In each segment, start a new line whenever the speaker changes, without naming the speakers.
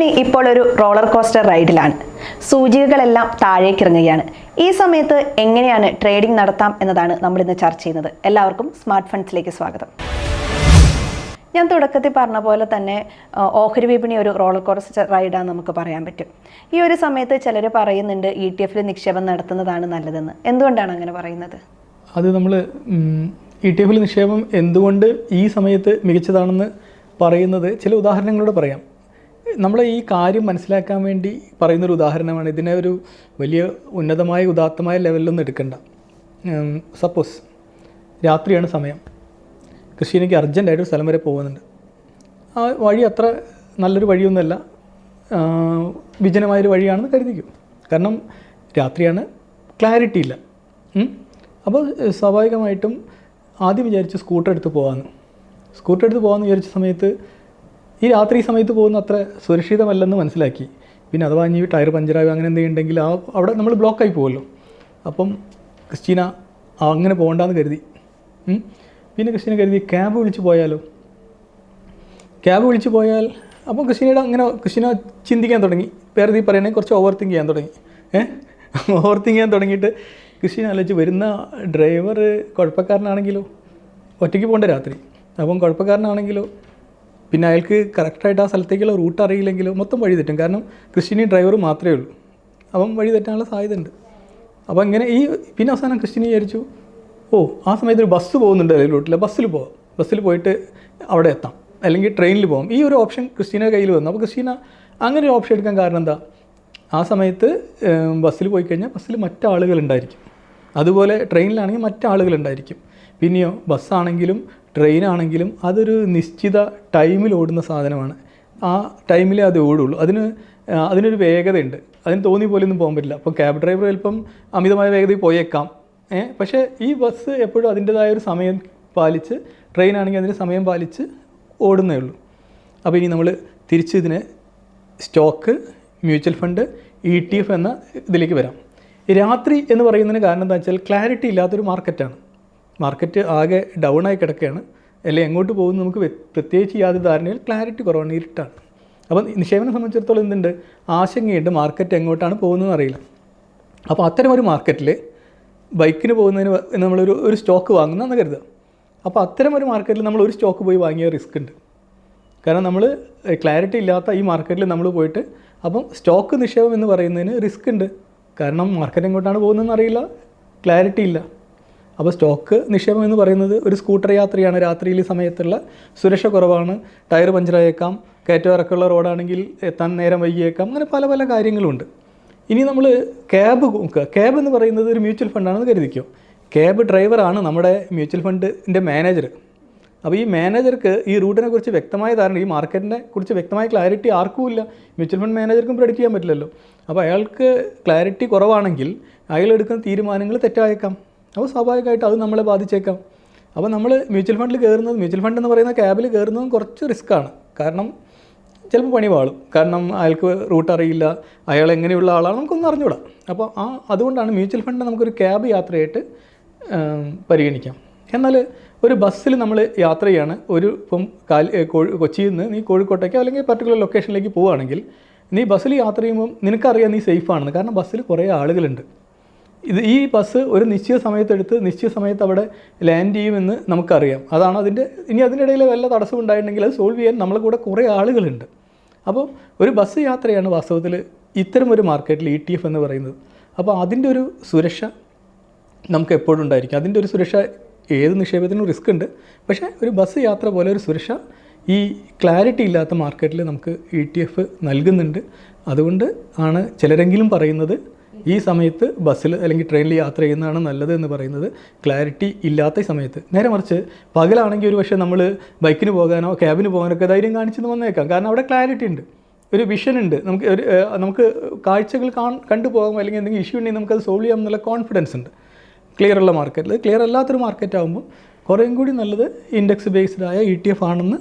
വിപണി ഇപ്പോൾ ഒരു റോളർ കോസ്റ്റർ റൈഡിലാണ്. സൂചികകളെല്ലാം താഴേക്കിറങ്ങുകയാണ് ഈ സമയത്ത് എങ്ങനെയാണ് ട്രേഡിംഗ് നടത്താം എന്നതാണ് നമ്മൾ ഇന്ന് ചർച്ച ചെയ്യുന്നത്. എല്ലാവർക്കും സ്മാർട്ട് ഫണ്ട്സിലേക്ക് സ്വാഗതം. ഞാൻ തുടക്കത്തിൽ പറഞ്ഞ പോലെ തന്നെ ഓഹരി വിപണി ഒരു റോളർ കോസ്റ്റർ റൈഡാണ് നമുക്ക് പറയാൻ പറ്റും. ഈ ഒരു സമയത്ത് ചിലർ പറയുന്നുണ്ട് ഇ ടി എഫിൽ നിക്ഷേപം നടത്തുന്നതാണ് നല്ലതെന്ന്. എന്തുകൊണ്ടാണ് അങ്ങനെ പറയുന്നത്?
അത് നമ്മൾ ഇ ടി എഫിൽ നിക്ഷേപം എന്തുകൊണ്ട് ഈ സമയത്ത് മികച്ചതാണെന്ന് പറയുന്നത് ചില ഉദാഹരണങ്ങളോട് പറയാം. നമ്മൾ ഈ കാര്യം മനസ്സിലാക്കാൻ വേണ്ടി പറയുന്നൊരു ഉദാഹരണമാണ്. ഇതിനെ ഒരു വലിയ ഉന്നതമായ ഉദാത്തമായ ലെവലിലൊന്നും എടുക്കണ്ട. സപ്പോസ് രാത്രിയാണ് സമയം. കൃഷിക്ക് അർജന്റായിട്ട് ഒരു സ്ഥലം വരെ പോകുന്നുണ്ട്. ആ വഴി അത്ര നല്ലൊരു വഴിയൊന്നുമല്ല. വിജനമായൊരു വഴിയാണെന്ന് കരുതിക്കും. കാരണം രാത്രിയാണ് ക്ലാരിറ്റി ഇല്ല. അപ്പോൾ സ്വാഭാവികമായിട്ടും ആദ്യം വിചാരിച്ച് സ്കൂട്ടർ എടുത്ത് പോകാമെന്ന് സ്കൂട്ടർ എടുത്ത് പോകാമെന്ന് വിചാരിച്ച സമയത്ത് ഈ രാത്രി സമയത്ത് പോകുന്ന അത്ര സുരക്ഷിതമല്ലെന്ന് മനസ്സിലാക്കി. പിന്നെ അഥവാ ഇനി ടയർ പഞ്ചറാകുക അങ്ങനെ എന്തെങ്കിലും ഉണ്ടെങ്കിൽ ആ അവിടെ നമ്മൾ ബ്ലോക്കായി പോകുമല്ലോ. അപ്പം ക്രിസ്റ്റീന അങ്ങനെ പോകണ്ടെന്ന് കരുതി. പിന്നെ ക്രിസ്റ്റീന കരുതി ക്യാബ് വിളിച്ച് പോയാലോ? ക്യാബ് വിളിച്ച് പോയാൽ അപ്പോൾ ക്രിസ്റ്റീനയുടെ അങ്ങനെ ക്രിസ്റ്റീന ചിന്തിക്കാൻ തുടങ്ങി. വേറെ ഈ പറയണേ കുറച്ച് ഓവർ തിങ്ക് ചെയ്യാൻ തുടങ്ങി. ഏഹ് ഓവർ തിങ്ക് ചെയ്യാൻ തുടങ്ങിയിട്ട് ക്രിസ്റ്റീന ആലോചിച്ച് വരുന്ന ഡ്രൈവർ കുഴപ്പക്കാരനാണെങ്കിലോ? ഒറ്റയ്ക്ക് പോകേണ്ട രാത്രി. അപ്പം കുഴപ്പക്കാരനാണെങ്കിലോ? പിന്നെ അയാൾക്ക് കറക്റ്റായിട്ട് ആ സ്ഥലത്തേക്കുള്ള റൂട്ട് അറിയില്ലെങ്കിലും മൊത്തം വഴി തെറ്റും. കാരണം ക്രിസ്ത്യനി ഡ്രൈവർ മാത്രമേ ഉള്ളൂ. അപ്പം വഴി തെറ്റാനുള്ള സാധ്യത ഉണ്ട് അപ്പോൾ ഇങ്ങനെ ഈ പിന്നെ അവസാനം ക്രിസ്ത്യനി വിചാരിച്ചു ഓ ആ സമയത്ത് ഒരു ബസ് പോകുന്നുണ്ട് അല്ലെങ്കിൽ റൂട്ടിൽ ബസ്സിൽ പോവാം. ബസ്സിൽ പോയിട്ട് അവിടെ എത്താം. അല്ലെങ്കിൽ ട്രെയിനിൽ പോകാം ഈ ഒരു ഓപ്ഷൻ ക്രിസ്റ്റീന കയ്യിൽ വന്നു. അപ്പോൾ ക്രിസ്റ്റീന അങ്ങനെ ഒരു ഓപ്ഷൻ എടുക്കാൻ കാരണം എന്താ? ആ സമയത്ത് ബസ്സിൽ പോയി കഴിഞ്ഞാൽ ബസ്സിൽ മറ്റാളുകൾ ഉണ്ടായിരിക്കും. അതുപോലെ ട്രെയിനിലാണെങ്കിൽ മറ്റാളുകൾ ഉണ്ടായിരിക്കും. പിന്നെയോ ബസ്സാണെങ്കിലും ട്രെയിനാണെങ്കിലും അതൊരു നിശ്ചിത ടൈമിൽ ഓടുന്ന സാധനമാണ്. ആ ടൈമിലേ അത് ഓടുള്ളൂ. അതിന് അതിനൊരു വേഗതയുണ്ട്. അതിന് തോന്നി പോലെയൊന്നും പോകാൻ പറ്റില്ല. അപ്പോൾ ക്യാബ് ഡ്രൈവർ ചിലപ്പം അമിതമായ വേഗതയിൽ പോയേക്കാം. ഏ പക്ഷേ ഈ ബസ് എപ്പോഴും അതിന്റേതായ ഒരു സമയം പാലിച്ച് ട്രെയിൻ ആണെങ്കിൽ അതിന് സമയം പാലിച്ച് ഓടുന്നേ ഉള്ളൂ. അപ്പോൾ ഇനി നമ്മൾ തിരിച്ച് ഇതിനെ stock mutual fund E T F എന്ന ഇതിലേക്ക് വരാം. രാത്രി എന്ന് പറയുന്നതിന് കാരണം എന്താ വെച്ചാൽ ക്ലാരിറ്റി ഇല്ലാത്തൊരു മാർക്കറ്റാണ്. മാർക്കറ്റ് ആകെ ഡൗൺ ആയി കിടക്കുകയാണ്. അല്ലെങ്കിൽ എങ്ങോട്ട് പോകുന്നു നമുക്ക് പ്രത്യേകിച്ച് യാതൊരു ധാരണയിൽ ക്ലാരിറ്റി കുറവാണ് ഇരുട്ടാണ് അപ്പം നിക്ഷേപനെ സംബന്ധിച്ചിടത്തോളം എന്തുണ്ട്? ആശങ്കയുണ്ട്. മാർക്കറ്റ് എങ്ങോട്ടാണ് പോകുന്നതെന്ന് അറിയില്ല. അപ്പോൾ അത്തരം ഒരു മാർക്കറ്റിൽ ബൈക്കിന് പോകുന്നതിന് നമ്മളൊരു ഒരു സ്റ്റോക്ക് വാങ്ങുന്നതെന്ന് കരുതുക. അപ്പോൾ അത്തരം ഒരു മാർക്കറ്റിൽ നമ്മൾ ഒരു സ്റ്റോക്ക് പോയി വാങ്ങിയ റിസ്ക് ഉണ്ട്. കാരണം നമ്മൾ ക്ലാരിറ്റി ഇല്ലാത്ത ഈ മാർക്കറ്റിൽ നമ്മൾ പോയിട്ട് അപ്പം സ്റ്റോക്ക് നിക്ഷേപം എന്ന് പറയുന്നതിന് റിസ്ക് ഉണ്ട്. കാരണം മാർക്കറ്റ് എങ്ങോട്ടാണ് പോകുന്നതെന്ന് അറിയില്ല. ക്ലാരിറ്റി ഇല്ല. അപ്പോൾ സ്റ്റോക്ക് നിക്ഷേപം എന്ന് പറയുന്നത് ഒരു സ്കൂട്ടർ യാത്രയാണ്. രാത്രിയിൽ സമയത്തുള്ള സുരക്ഷ കുറവാണ്. ടയർ പഞ്ചറായേക്കാം കയറ്റം ഇറക്കമുള്ള റോഡാണെങ്കിൽ എത്താൻ നേരം വൈകിയേക്കാം. അങ്ങനെ പല പല കാര്യങ്ങളുണ്ട്. ഇനി നമ്മൾ ക്യാബ് ക്യാബ് എന്ന് പറയുന്നത് ഒരു മ്യൂച്വൽ ഫണ്ടാണെന്ന് കരുതിക്കോ? ക്യാബ് ഡ്രൈവറാണ് നമ്മുടെ മ്യൂച്വൽ ഫണ്ടിന്റെ മാനേജർ. അപ്പോൾ ഈ മാനേജർക്ക് ഈ റൂട്ടിനെ കുറിച്ച് വ്യക്തമായ ധാരണ ഈ മാർക്കറ്റിനെ കുറിച്ച് വ്യക്തമായ ക്ലാരിറ്റി ആർക്കും ഇല്ല. മ്യൂച്വൽ ഫണ്ട് മാനേജർക്കും പ്രെഡിക്റ്റ് ചെയ്യാൻ പറ്റില്ലല്ലോ. അപ്പോൾ അയാൾക്ക് ക്ലാരിറ്റി കുറവാണെങ്കിൽ അയാൾ എടുക്കുന്ന തീരുമാനങ്ങൾ തെറ്റായേക്കാം. അപ്പോൾ സ്വാഭാവികമായിട്ട് അത് നമ്മളെ ബാധിച്ചേക്കാം. അപ്പോൾ നമ്മൾ മ്യൂച്വൽ ഫണ്ടിൽ കയറുന്നത് മ്യൂച്വൽ ഫണ്ട് എന്ന് പറയുന്ന ക്യാബിൽ കയറുന്നതും കുറച്ച് റിസ്ക്കാണ് കാരണം ചിലപ്പോൾ പണി വാളും കാരണം അയാൾക്ക് റൂട്ട് അറിയില്ല. അയാൾ എങ്ങനെയുള്ള ആളാണ് നമുക്കൊന്നും അറിഞ്ഞൂടാ അപ്പോൾ ആ അതുകൊണ്ടാണ് മ്യൂച്വൽ ഫണ്ട് നമുക്കൊരു ക്യാബ് യാത്രയായിട്ട് പരിഗണിക്കാം. എന്നാൽ ഒരു ബസ്സിൽ നമ്മൾ യാത്ര ചെയ്യാണ്. ഒരു ഇപ്പം കാലി കൊച്ചിയിൽ നിന്ന് നീ കോഴിക്കോട്ടേക്കോ അല്ലെങ്കിൽ പർട്ടിക്കുലർ ലൊക്കേഷനിലേക്ക് പോവുകയാണെങ്കിൽ നീ ബസ്സിൽ യാത്ര ചെയ്യുമ്പം നിനക്കറിയാം നീ സേഫാണെന്ന് കാരണം ബസ്സിൽ കുറേ ആളുകളുണ്ട്. ഇത് ഈ ബസ് ഒരു നിശ്ചിത സമയത്തെടുത്ത് നിശ്ചിത സമയത്ത് അവിടെ ലാൻഡ് ചെയ്യുമെന്ന് നമുക്കറിയാം. അതാണ് അതിന്റെ ഇനി അതിനിടയിൽ വല്ല തടസ്സം ഉണ്ടായിട്ടുണ്ടെങ്കിൽ അത് സോൾവ് ചെയ്യാൻ നമ്മളെ കൂടെ കുറേ ആളുകളുണ്ട്. അപ്പോൾ ഒരു ബസ് യാത്രയാണ് വാസ്തവത്തിൽ ഇത്തരം ഒരു മാർക്കറ്റിൽ ഇ ടി എഫ് എന്ന് പറയുന്നത്. അപ്പോൾ അതിന്റെ ഒരു സുരക്ഷ നമുക്ക് എപ്പോഴും ഉണ്ടായിരിക്കും. അതിന്റെ ഒരു സുരക്ഷ ഏത് നിക്ഷേപത്തിനും റിസ്ക് ഉണ്ട്. പക്ഷേ ഒരു ബസ് യാത്ര പോലെ ഒരു സുരക്ഷ ഈ ക്ലാരിറ്റി ഇല്ലാത്ത മാർക്കറ്റിൽ നമുക്ക് ഇ ടി എഫ് നൽകുന്നുണ്ട്. അതുകൊണ്ട് ആണ് ചിലരെങ്കിലും പറയുന്നത് ഈ സമയത്ത് ബസ്സിൽ അല്ലെങ്കിൽ ട്രെയിനിൽ യാത്ര ചെയ്യുന്നതാണ് നല്ലത് എന്ന് പറയുന്നത്. ക്ലാരിറ്റി ഇല്ലാത്ത സമയത്ത്. നേരെ മറിച്ച് പകലാണെങ്കിൽ ഒരു പക്ഷേ നമ്മൾ ബൈക്കിന് പോകാനോ ക്യാബിന് പോകാനോ ഒക്കെ ധൈര്യം കാണിച്ചെന്ന് വന്നേക്കാം. കാരണം അവിടെ ക്ലാരിറ്റി ഉണ്ട്. ഒരു വിഷൻ ഉണ്ട്. നമുക്ക് ഒരു നമുക്ക് കാഴ്ചകൾ കാൺ കണ്ടുപോകാം അല്ലെങ്കിൽ എന്തെങ്കിലും ഇഷ്യൂ ഉണ്ടെങ്കിൽ നമുക്കത് സോൾവ് ചെയ്യാം എന്നുള്ള കോൺഫിഡൻസ് ഉണ്ട്. ക്ലിയർ ഉള്ള മാർക്കറ്റിൽ ക്ലിയർ അല്ലാത്തൊരു മാർക്കറ്റ് ആകുമ്പോൾ കുറേയും കൂടി നല്ലത് ഇൻഡെക്സ് ബേസ്ഡ് ആയ ഇ ടി എഫ് ആണെന്ന്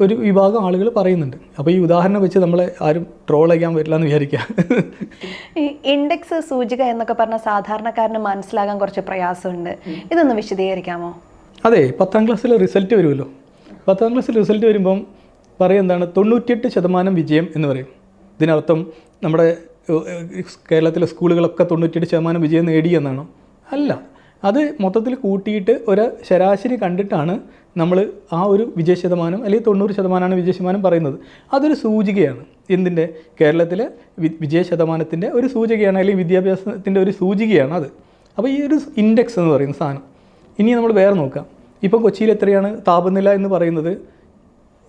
ഒരു വിഭാഗം ആളുകൾ പറയുന്നുണ്ട്. അപ്പോൾ ഈ ഉദാഹരണം വെച്ച് നമ്മളെ ആരും ട്രോൾ ചെയ്യാൻ പറ്റില്ല എന്ന് വിചാരിക്കുക
ഈ ഇൻഡെക്സ് സൂചിക എന്നൊക്കെ പറഞ്ഞ സാധാരണക്കാരന് മനസ്സിലാകാൻ കുറച്ച് പ്രയാസമുണ്ട്. ഇതൊന്ന് വിശദീകരിക്കാമോ?
അതെ പത്താം ക്ലാസ്സിൽ റിസൾട്ട് വരുമല്ലോ. പത്താം ക്ലാസ്സിൽ റിസൾട്ട് വരുമ്പം പറയും എന്താണ്? തൊണ്ണൂറ്റിയെട്ട് ശതമാനം വിജയം എന്ന് പറയും. ഇതിനർത്ഥം നമ്മുടെ കേരളത്തിലെ സ്കൂളുകളൊക്കെ തൊണ്ണൂറ്റിയെട്ട് ശതമാനം വിജയം നേടി എന്നാണോ? അല്ല. അത് മൊത്തത്തിൽ കൂട്ടിയിട്ട് ഒരു ശരാശരി കണ്ടിട്ടാണ് നമ്മൾ ആ ഒരു വിജയ ശതമാനം അല്ലെങ്കിൽ തൊണ്ണൂറ് ശതമാനമാണ് വിജയ ശതമാനം പറയുന്നത്. അതൊരു സൂചികയാണ്. എന്തിന്റെ കേരളത്തിലെ വിജയ ശതമാനത്തിന്റെ ഒരു സൂചികയാണ് അല്ലെങ്കിൽ വിദ്യാഭ്യാസത്തിന്റെ ഒരു സൂചികയാണ് അത്. അപ്പോൾ ഈ ഒരു ഇൻഡെക്സ് എന്ന് പറയുന്ന സാധനം. ഇനി നമ്മൾ വേറെ നോക്കാം. ഇപ്പോൾ കൊച്ചിയിൽ എത്രയാണ്? താപനില എന്ന് പറയുന്നത്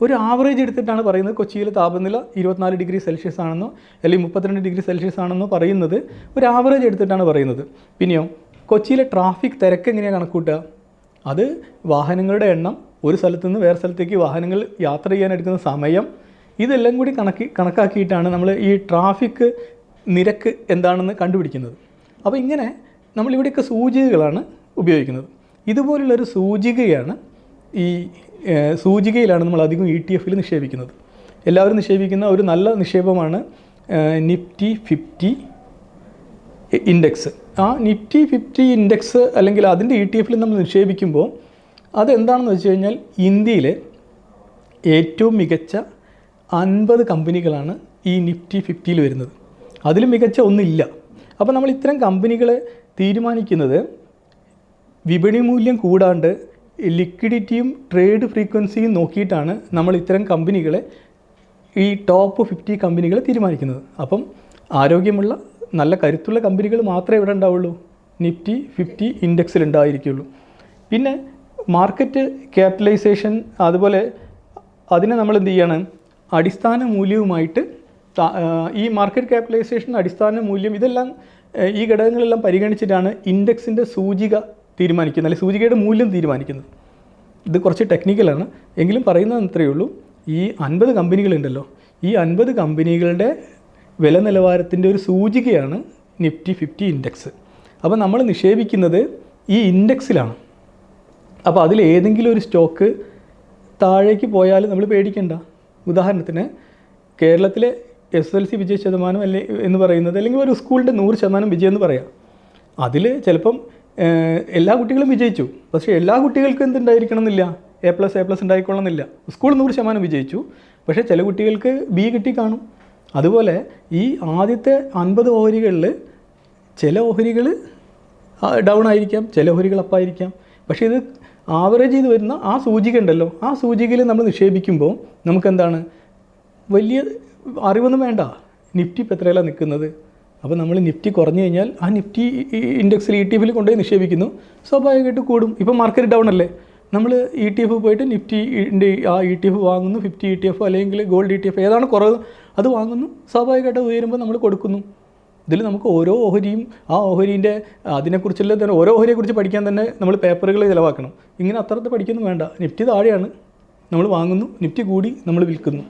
ഒരു ആവറേജ് എടുത്തിട്ടാണ് പറയുന്നത്. കൊച്ചിയിലെ താപനില ഇരുപത്തിനാല് ഡിഗ്രി സെൽഷ്യസ് ആണെന്നോ അല്ലെങ്കിൽ മുപ്പത്തിരണ്ട് ഡിഗ്രി സെൽഷ്യസ് ആണെന്നോ പറയുന്നത് ഒരു ആവറേജ് എടുത്തിട്ടാണ് പറയുന്നത്. പിന്നെയോ കൊച്ചിയിലെ ട്രാഫിക് തിരക്ക് എങ്ങനെയാണ് കണക്കൂട്ടുക? അത് വാഹനങ്ങളുടെ എണ്ണം ഒരു സ്ഥലത്ത് നിന്ന് വേറെ സ്ഥലത്തേക്ക് വാഹനങ്ങൾ യാത്ര ചെയ്യാൻ എടുക്കുന്ന സമയം ഇതെല്ലാം കൂടി കണക്കി കണക്കാക്കിയിട്ടാണ് നമ്മൾ ഈ ട്രാഫിക് നിരക്ക് എന്താണെന്ന് കണ്ടുപിടിക്കുന്നത്. അപ്പോൾ ഇങ്ങനെ നമ്മളിവിടെയൊക്കെ സൂചികകളാണ് ഉപയോഗിക്കുന്നത്. ഇതുപോലുള്ളൊരു സൂചികയാണ് ഈ സൂചികയിലാണ് നമ്മൾ അധികം ഇ ടി എഫിൽ നിക്ഷേപിക്കുന്നത്. എല്ലാവരും നിക്ഷേപിക്കുന്ന ഒരു നല്ല നിക്ഷേപമാണ് നിഫ്റ്റി ഫിഫ്റ്റി ഇൻഡെക്സ്. ആ നിഫ്റ്റി ഫിഫ്റ്റി ഇൻഡെക്സ് അല്ലെങ്കിൽ അതിന്റെ ഇ ടി എഫിൽ നമ്മൾ നിക്ഷേപിക്കുമ്പോൾ അതെന്താണെന്ന് വെച്ച് കഴിഞ്ഞാൽ ഇന്ത്യയിലെ ഏറ്റവും മികച്ച അൻപത് കമ്പനികളാണ് ഈ നിഫ്റ്റി ഫിഫ്റ്റിയിൽ വരുന്നത്. അതിൽ മികച്ച ഒന്നില്ല. അപ്പോൾ നമ്മൾ ഇത്തരം കമ്പനികളെ തീരുമാനിക്കുന്നത് വിപണി മൂല്യം കൂടാണ്ട് ലിക്വിഡിറ്റിയും ട്രേഡ് ഫ്രീക്വൻസിയും നോക്കിയിട്ടാണ് നമ്മൾ ഇത്തരം കമ്പനികളെ ഈ ടോപ്പ് ഫിഫ്റ്റി കമ്പനികളെ തീരുമാനിക്കുന്നത്. അപ്പം ആരോഗ്യമുള്ള നല്ല കരുത്തുള്ള കമ്പനികൾ മാത്രമേ ഇവിടെ ഉണ്ടാവുള്ളൂ. നിഫ്റ്റി ഫിഫ്റ്റി ഇൻഡെക്സിൽ ഉണ്ടായിരിക്കുള്ളൂ. പിന്നെ മാർക്കറ്റ് ക്യാപിറ്റലൈസേഷൻ അതുപോലെ അതിനെ നമ്മൾ എന്ത് ചെയ്യണം? അടിസ്ഥാന മൂല്യവുമായിട്ട് ഈ മാർക്കറ്റ് ക്യാപിറ്റലൈസേഷൻ അടിസ്ഥാന മൂല്യം ഇതെല്ലാം ഈ ഘടകങ്ങളെല്ലാം പരിഗണിച്ചിട്ടാണ് ഇൻഡെക്സിന്റെ സൂചിക തീരുമാനിക്കുന്നത് അല്ലെങ്കിൽ സൂചികയുടെ മൂല്യം തീരുമാനിക്കുന്നത്. ഇത് കുറച്ച് ടെക്നിക്കലാണ് എങ്കിലും പറയുന്നത് അത്രയേ ഉള്ളൂ. ഈ അൻപത് കമ്പനികളുണ്ടല്ലോ. ഈ അൻപത് കമ്പനികളുടെ വില നിലവാരത്തിന്റെ ഒരു സൂചികയാണ് നിഫ്റ്റി ഫിഫ്റ്റി ഇൻഡെക്സ്. അപ്പോൾ നമ്മൾ നിക്ഷേപിക്കുന്നത് ഈ ഇൻഡെക്സിലാണ്. അപ്പോൾ അതിൽ ഏതെങ്കിലും ഒരു സ്റ്റോക്ക് താഴേക്ക് പോയാൽ നമ്മൾ പേടിക്കണ്ട. ഉദാഹരണത്തിന് കേരളത്തിലെ എസ് എൽ സി വിജയ ശതമാനം അല്ലെ എന്ന് പറയുന്നത് അല്ലെങ്കിൽ ഒരു സ്കൂളിന്റെ നൂറ് ശതമാനം വിജയം എന്ന് പറയാം. അതിൽ ചിലപ്പം എല്ലാ കുട്ടികളും വിജയിച്ചു. പക്ഷേ എല്ലാ കുട്ടികൾക്കും എന്തുണ്ടായിരിക്കണം എന്നില്ല എ പ്ലസ് എ പ്ലസ് ഉണ്ടായിക്കൊള്ളണമെന്നില്ല. സ്കൂൾ നൂറ് ശതമാനം വിജയിച്ചു. പക്ഷേ ചില കുട്ടികൾക്ക് ബി കിട്ടി കാണും. അതുപോലെ ഈ ആദ്യത്തെ അൻപത് ഓഹരികളിൽ ചില ഓഹരികൾ ഡൗൺ ആയിരിക്കാം ചില ഓഹരികൾ അപ്പായിരിക്കാം പക്ഷേ ഇത് ആവറേജ് ചെയ്ത് വരുന്ന ആ സൂചിക ഉണ്ടല്ലോ. ആ സൂചികയിൽ നമ്മൾ നിക്ഷേപിക്കുമ്പോൾ നമുക്കെന്താണ്? വലിയ അറിവൊന്നും വേണ്ട. നിഫ്റ്റി ഇപ്പോൾ എത്രയല്ല നിൽക്കുന്നത്? അപ്പോൾ നമ്മൾ നിഫ്റ്റി കുറഞ്ഞു കഴിഞ്ഞാൽ ആ നിഫ്റ്റി ഇൻഡെക്സിൽ ഇ ടി എഫിൽ കൊണ്ടുപോയി നിക്ഷേപിക്കുന്നു. സ്വാഭാവികമായിട്ട് കൂടും. ഇപ്പോൾ മാർക്കറ്റ് ഡൗൺ അല്ലേ? നമ്മൾ ഇ ടി എഫ് പോയിട്ട് നിഫ്റ്റിന്റെ ആ ഇ ടി എഫ് വാങ്ങുന്നു ഫിഫ്റ്റി ഇ ടി എഫ് അല്ലെങ്കിൽ ഗോൾഡ് ഇ ടി എഫ് ഏതാണ് കുറവ് അത് വാങ്ങുന്നു. സ്വാഭാവികമായിട്ട് ഉയരുമ്പോൾ നമ്മൾ കൊടുക്കുന്നു. ഇതിൽ നമുക്ക് ഓരോ ഓഹരിയും ആ ഓഹരീന്റെ അതിനെക്കുറിച്ചുള്ള തന്നെ ഓരോ ഓഹരിയെക്കുറിച്ച് പഠിക്കാൻ തന്നെ നമ്മൾ പേപ്പറുകൾ ചിലവാക്കണം. ഇങ്ങനെ അത്രത്തെ പഠിക്കൊന്നും വേണ്ട. നിഫ്റ്റി താഴെയാണ്. നമ്മൾ വാങ്ങുന്നു നിഫ്റ്റി കൂടി നമ്മൾ വിൽക്കുന്നു.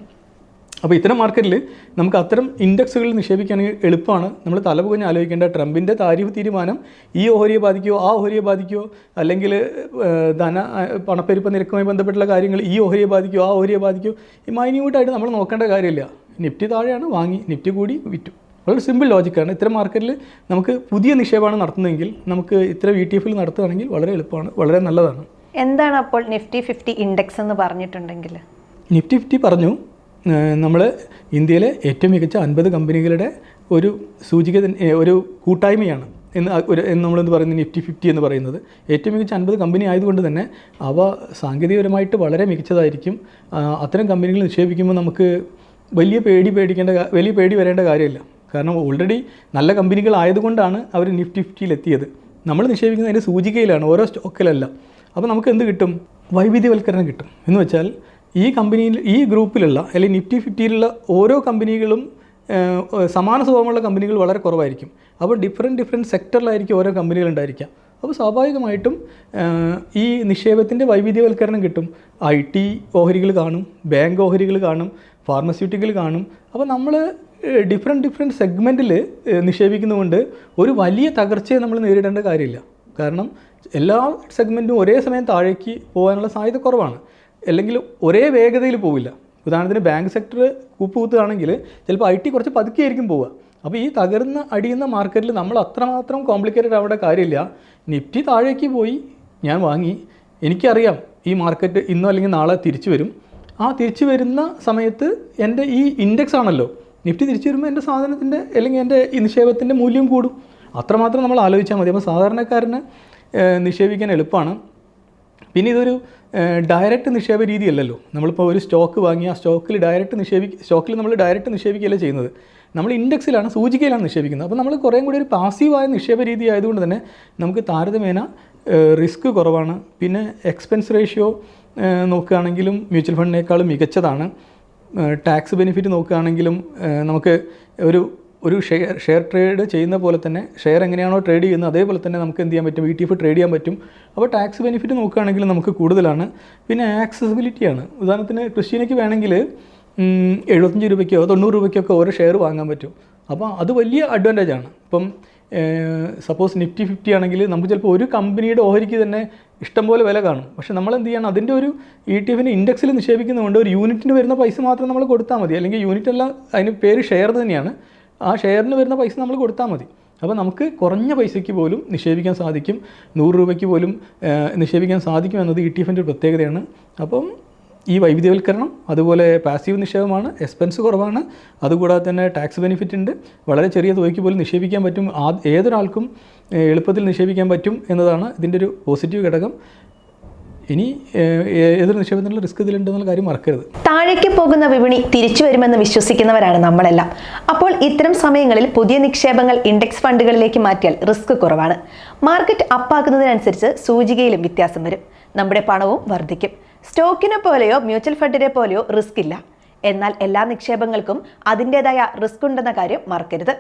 അപ്പോൾ ഇത്തരം മാർക്കറ്റിൽ നമുക്ക് അത്തരം ഇൻഡെക്സുകളിൽ നിക്ഷേപിക്കുകയാണെങ്കിൽ എളുപ്പമാണ്. നമ്മൾ തലപുകഞ്ഞ് ആലോചിക്കേണ്ട ട്രംപിന്റെ താരിഫ് തീരുമാനം ഈ ഓഹരിയെ ബാധിക്കുമോ ആ ഓഹരിയെ ബാധിക്കുമോ അല്ലെങ്കിൽ ധന പണപ്പെരുപ്പ നിരക്കുമായി ബന്ധപ്പെട്ടുള്ള കാര്യങ്ങൾ ഈ ഓഹരിയെ ബാധിക്കുമോ ആ ഓഹരിയെ ബാധിക്കുമോ ഈ മൈന്യൂട്ടായിട്ട് നമ്മൾ നോക്കേണ്ട കാര്യമില്ല. നിഫ്റ്റി താഴെയാണ് വാങ്ങി നിഫ്റ്റി കൂടി വിറ്റു. വളരെ സിമ്പിൾ ലോജിക്കാണ്. ഇത്തരം മാർക്കറ്റിൽ നമുക്ക് പുതിയ നിക്ഷേപമാണ് നടത്തുന്നതെങ്കിൽ നമുക്ക് ഇത്തരം വി ടി എഫിൽ നടത്തുകയാണെങ്കിൽ വളരെ എളുപ്പമാണ് വളരെ നല്ലതാണ്.
എന്താണ് അപ്പോൾ നിഫ്റ്റി ഫിഫ്റ്റി ഇൻഡെക്സ് എന്ന് പറഞ്ഞിട്ടുണ്ടെങ്കിൽ?
നിഫ്റ്റി ഫിഫ്റ്റി പറഞ്ഞു നമ്മൾ ഇന്ത്യയിലെ ഏറ്റവും മികച്ച അൻപത് കമ്പനികളുടെ ഒരു സൂചിക ഒരു കൂട്ടായ്മയാണ് എന്ന് ഒരു നമ്മളെന്ന് പറയുന്നത് നിഫ്റ്റി ഫിഫ്റ്റി എന്ന് പറയുന്നത്. ഏറ്റവും മികച്ച അൻപത് കമ്പനി ആയതുകൊണ്ട് തന്നെ അവ സാങ്കേതികപരമായിട്ട് വളരെ മികച്ചതായിരിക്കും. അത്തരം കമ്പനികൾ നിക്ഷേപിക്കുമ്പോൾ നമുക്ക് വലിയ പേടി പേടിക്കേണ്ട വലിയ പേടി വരേണ്ട കാര്യമില്ല. കാരണം ഓൾറെഡി നല്ല കമ്പനികൾ ആയതുകൊണ്ടാണ് അവർ നിഫ്റ്റി ഫിഫ്റ്റിയിൽ എത്തിയത് നമ്മൾ നിക്ഷേപിക്കുന്നത് അതിന്റെ സൂചികയിലാണ് ഓരോ സ്റ്റോക്കിലല്ല. അപ്പോൾ നമുക്ക് എന്ത് കിട്ടും? വൈവിധ്യവൽക്കരണം കിട്ടും. എന്ന് വെച്ചാൽ ഈ കമ്പനിയിൽ ഈ ഗ്രൂപ്പിലുള്ള അല്ലെങ്കിൽ നിഫ്റ്റി ഫിഫ്റ്റിയിലുള്ള ഓരോ കമ്പനികളും സമാന സ്വഭാവമുള്ള കമ്പനികൾ വളരെ കുറവായിരിക്കും. അപ്പോൾ ഡിഫറെന്റ് ഡിഫറെന്റ് സെക്ടറിലായിരിക്കും ഓരോ കമ്പനികൾ ഉണ്ടായിരിക്കുക. അപ്പോൾ സ്വാഭാവികമായിട്ടും ഈ നിക്ഷേപത്തിന്റെ വൈവിധ്യവൽക്കരണം കിട്ടും. ഐ ടി ഓഹരികൾ കാണും ബാങ്ക് ഓഹരികൾ കാണും ഫാർമസ്യൂട്ടിക്കൽ കാണും. അപ്പോൾ നമ്മൾ ഡിഫറെന്റ് ഡിഫറെന്റ് സെഗ്മെന്റിൽ നിക്ഷേപിക്കുന്നതുകൊണ്ട് ഒരു വലിയ തകർച്ചയെ നമ്മൾ നേരിടേണ്ട കാര്യമില്ല. കാരണം എല്ലാ സെഗ്മെന്റും ഒരേ സമയം താഴേക്ക് പോകാനുള്ള സാധ്യത കുറവാണ്. അല്ലെങ്കിൽ ഒരേ വേഗതയിൽ പോവില്ല. ഉദാഹരണത്തിന് ബാങ്ക് സെക്ടർ കൂപ്പുകുത്തുകയാണെങ്കിൽ ചിലപ്പോൾ ഐ ടി കുറച്ച് പതുക്കെയായിരിക്കും പോവുക. അപ്പോൾ ഈ തകർന്ന് അടിയുന്ന മാർക്കറ്റിൽ നമ്മൾ അത്രമാത്രം കോംപ്ലിക്കേറ്റഡ് ആവേണ്ട കാര്യമില്ല. നിഫ്റ്റി താഴേക്ക് പോയി ഞാൻ വാങ്ങി. എനിക്കറിയാം ഈ മാർക്കറ്റ് ഇന്നോ അല്ലെങ്കിൽ നാളെ തിരിച്ചു വരും. ആ തിരിച്ചു വരുന്ന സമയത്ത് എന്റെ ഈ ഇൻഡെക്സ് ആണല്ലോ. നിഫ്റ്റി തിരിച്ചു വരുമ്പോൾ എന്റെ സാധനത്തിന്റെ അല്ലെങ്കിൽ എന്റെ നിക്ഷേപത്തിന്റെ മൂല്യം കൂടും. അത്രമാത്രം നമ്മൾ ആലോചിച്ചാൽ മതി. അപ്പോൾ സാധാരണക്കാരന് നിക്ഷേപിക്കാൻ എളുപ്പമാണ്. പിന്നെ ഇതൊരു ഡയറക്റ്റ് നിക്ഷേപ രീതിയല്ലല്ലോ. നമ്മളിപ്പോൾ ഒരു സ്റ്റോക്ക് വാങ്ങി ആ സ്റ്റോക്കിൽ ഡയറക്റ്റ് നിക്ഷേപി സ്റ്റോക്കിൽ നമ്മൾ ഡയറക്റ്റ് നിക്ഷേപിക്കുകയല്ല ചെയ്യുന്നത്. നമ്മൾ ഇൻഡെക്സിലാണ് സൂചികയിലാണ് നിക്ഷേപിക്കുന്നത്. അപ്പോൾ നമ്മൾ കുറേ കൂടി ഒരു പാസീവായ നിക്ഷേപ രീതി ആയതുകൊണ്ട് തന്നെ നമുക്ക് താരതമ്യേന റിസ്ക് കുറവാണ്. പിന്നെ എക്സ്പെൻസ് റേഷ്യോ നോക്കുകയാണെങ്കിലും മ്യൂച്വൽ ഫണ്ടിനേക്കാളും മികച്ചതാണ്. ടാക്സ് ബെനിഫിറ്റ് നോക്കുകയാണെങ്കിലും നമുക്ക് ഒരു ഒരു ഷെയർ ഷെയർ ട്രേഡ് ചെയ്യുന്ന പോലെ തന്നെ ഷെയർ എങ്ങനെയാണോ ട്രേഡ് ചെയ്യുന്നത് അതേപോലെ തന്നെ നമുക്ക് എന്ത് ചെയ്യാൻ പറ്റും? ഇ ടി എഫ് ട്രേഡ് ചെയ്യാൻ പറ്റും. അപ്പോൾ ടാക്സ് ബെനിഫിറ്റ് നോക്കുകയാണെങ്കിൽ നമുക്ക് കൂടുതലാണ്. പിന്നെ ആക്സസിബിലിറ്റിയാണ് ഉദാഹരണത്തിന് ക്രിസ്റ്റീനയ്ക്ക് വേണമെങ്കിൽ എഴുപത്തഞ്ച് രൂപയ്ക്കോ തൊണ്ണൂറ് രൂപയ്ക്കോ ഒക്കെ ഓരോ ഷെയർ വാങ്ങാൻ പറ്റും. അപ്പോൾ അത് വലിയ അഡ്വാന്റേജ് ആണ്. ഇപ്പം സപ്പോസ് നിഫ്റ്റി ഫിഫ്റ്റി ആണെങ്കിൽ നമുക്ക് ചിലപ്പോൾ ഒരു കമ്പനിയുടെ ഓഹരിക്ക് തന്നെ ഇഷ്ടംപോലെ വില കാണും. പക്ഷേ നമ്മൾ എന്ത് ചെയ്യണം? അതിന്റെ ഒരു ഇ ടി എഫിന്റെ ഇൻഡെക്സിൽ നിക്ഷേപിക്കുന്നതുകൊണ്ട് ഒരു യൂണിറ്റിന് വരുന്ന പൈസ മാത്രം നമ്മൾ കൊടുത്താൽ മതി. അല്ലെങ്കിൽ യൂണിറ്റ് എല്ലാം അതിന് പേര് ഷെയർ തന്നെയാണ്. ആ ഷെയറിന് വരുന്ന പൈസ നമ്മൾ കൊടുത്താൽ മതി. അപ്പോൾ നമുക്ക് കുറഞ്ഞ പൈസയ്ക്ക് പോലും നിക്ഷേപിക്കാൻ സാധിക്കും. നൂറ് രൂപയ്ക്ക് പോലും നിക്ഷേപിക്കാൻ സാധിക്കും എന്നത് ഇ ടി എഫിന്റെ ഒരു പ്രത്യേകതയാണ്. അപ്പം ഈ വൈവിധ്യവൽക്കരണം അതുപോലെ പാസീവ് നിക്ഷേപമാണ് എക്സ്പെൻസ് കുറവാണ്. അതുകൂടാതെ തന്നെ ടാക്സ് ബെനിഫിറ്റ് ഉണ്ട്. വളരെ ചെറിയ തുകയ്ക്ക് പോലും നിക്ഷേപിക്കാൻ പറ്റും. ആ ഏതൊരാൾക്കും എളുപ്പത്തിൽ നിക്ഷേപിക്കാൻ പറ്റും എന്നതാണ് ഇതിന്റെ ഒരു പോസിറ്റീവ് ഘടകം. ഇനി ഏതൊരു നിക്ഷേപത്തിനുള്ള റിസ്ക് ഇതിലുണ്ടെന്നുള്ള കാര്യം മറക്കരുത്.
താഴേക്ക് പോകുന്ന വിപണി തിരിച്ചു വരുമെന്ന് വിശ്വസിക്കുന്നവരാണ് നമ്മളെല്ലാം. അപ്പോൾ ഇത്തരം സമയങ്ങളിൽ പുതിയ നിക്ഷേപങ്ങൾ ഇൻഡെക്സ് ഫണ്ടുകളിലേക്ക് മാറ്റിയാൽ റിസ്ക് കുറവാണ്. മാർക്കറ്റ് അപ്പാക്കുന്നതിനനുസരിച്ച് സൂചികയിലും വ്യത്യാസം വരും. നമ്മുടെ പണവും വർദ്ധിക്കും. സ്റ്റോക്കിനെ പോലെയോ മ്യൂച്വൽ ഫണ്ടിനെ പോലെയോ റിസ്ക് ഇല്ല. എന്നാൽ എല്ലാ നിക്ഷേപങ്ങൾക്കും അതിന്റെതായ റിസ്ക് ഉണ്ടെന്ന കാര്യം മറക്കരുത്.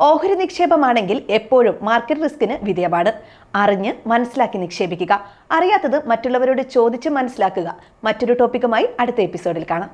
ഓഹരി നിക്ഷേപമാണെങ്കിൽ എപ്പോഴും മാർക്കറ്റ് റിസ്കിന് വിധേയമാണ്. അറിഞ്ഞ് മനസ്സിലാക്കി നിക്ഷേപിക്കുക. അറിയാത്തത് മറ്റുള്ളവരോട് ചോദിച്ച് മനസ്സിലാക്കുക. മറ്റൊരു ടോപ്പിക്കുമായി അടുത്ത എപ്പിസോഡിൽ കാണാം.